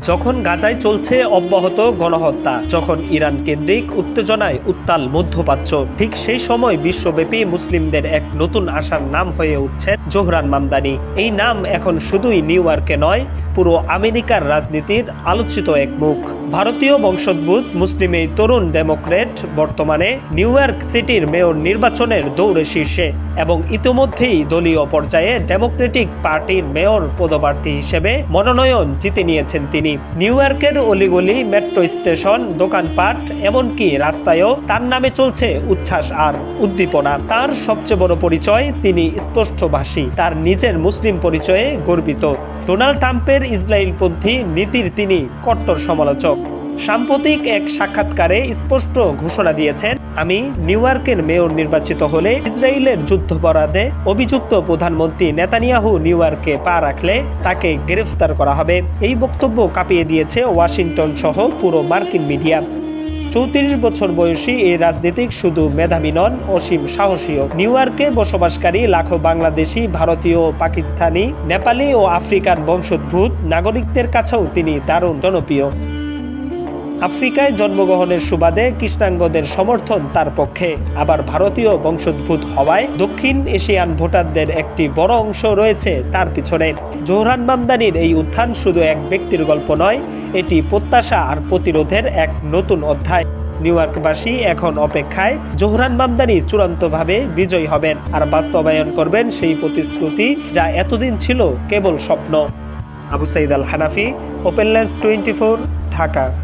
যখন গাজায় চলছে অব্যাহত গণহত্যা, যখন ইরান কেন্দ্রিক উত্তেজনায় উত্তাল মধ্যপ্রাচ্য, ঠিক সেই সময় বিশ্বব্যাপী মুসলিমদের এক নতুন আশার নাম হয়ে উঠছেন জোহরান মামদানি। এই নাম এখন শুধুই নিউ ইয়র্কে নয়, পুরো আমেরিকার রাজনীতির আলোচিত এক মুখ। ভারতীয় বংশোদ্ভূত মুসলিম এই তরুণ ডেমোক্রেট বর্তমানে নিউ ইয়র্ক সিটির মেয়র নির্বাচনের দৌড়ে শীর্ষে এবং ইতোমধ্যেই দলীয় পর্যায়ে ডেমোক্রেটিক পার্টির মেয়র পদপ্রার্থী হিসেবে মনোনয়ন জিতে নিয়েছেন তিনি। নিউ ইয়র্কের অলিগলি মেট্রো স্টেশন, দোকানপাট, এমনকি রাস্তায়ও তার নামে চলছে উচ্ছ্বাস আর উদ্দীপনা। তার সবচেয়ে বড় পরিচয় তিনি স্পষ্টভাষী, তার নিজের মুসলিম পরিচয়ে গর্বিত। ডোনাল্ড ট্রাম্পের ইসরায়েলপন্থী নীতির তিনি কট্টর সমালোচক। সাম্প্রতিক এক সাক্ষাৎকারে স্পষ্ট ঘোষণা দিয়েছেন, আমি নিউ ইয়র্কের মেয়র নির্বাচিত হলে ইসরায়েলের যুদ্ধাপরাধে অভিযুক্ত প্রধানমন্ত্রী নেতানিয়াহু নিউ ইয়র্কে পা রাখলে তাকে গ্রেফতার করা হবে। এই বক্তব্য কাঁপিয়ে দিয়েছে ওয়াশিংটন সহ পুরো মার্কিন মিডিয়া। চৌত্রিশ বছর বয়সী এই রাজনীতিক শুধু মেধাবী নন, অসীম সাহসীও। নিউ ইয়র্কে বসবাসকারী লাখো বাংলাদেশি, ভারতীয়, পাকিস্তানি, নেপালি ও আফ্রিকান বংশোদ্ভূত নাগরিকদের কাছেও তিনি দারুণ জনপ্রিয়। আফ্রিকায় জন্মগ্রহণের সুবাদে কৃষ্ণাঙ্গদের সমর্থন তার পক্ষে। আবার ভারতীয় বংশোদ্ভূত হওয়ায় দক্ষিণ এশিয়ান ভোটারদের একটি বড় অংশ রয়েছে তার পিছনে। জোহরান মামদানির এই উত্থান শুধু এক ব্যক্তির গল্প নয়, এটি প্রত্যাশা আর প্রতিরোধের এক নতুন অধ্যায়। নিউ ইয়র্কবাসী এখন অপেক্ষায়, জোহরান মামদানি চূড়ান্তভাবে বিজয়ী হবেন আর বাস্তবায়ন করবেন সেই প্রতিশ্রুতি যা এতদিন ছিল কেবল স্বপ্ন। Abu Sayeed Al Hanafi open lens twenty Dhaka.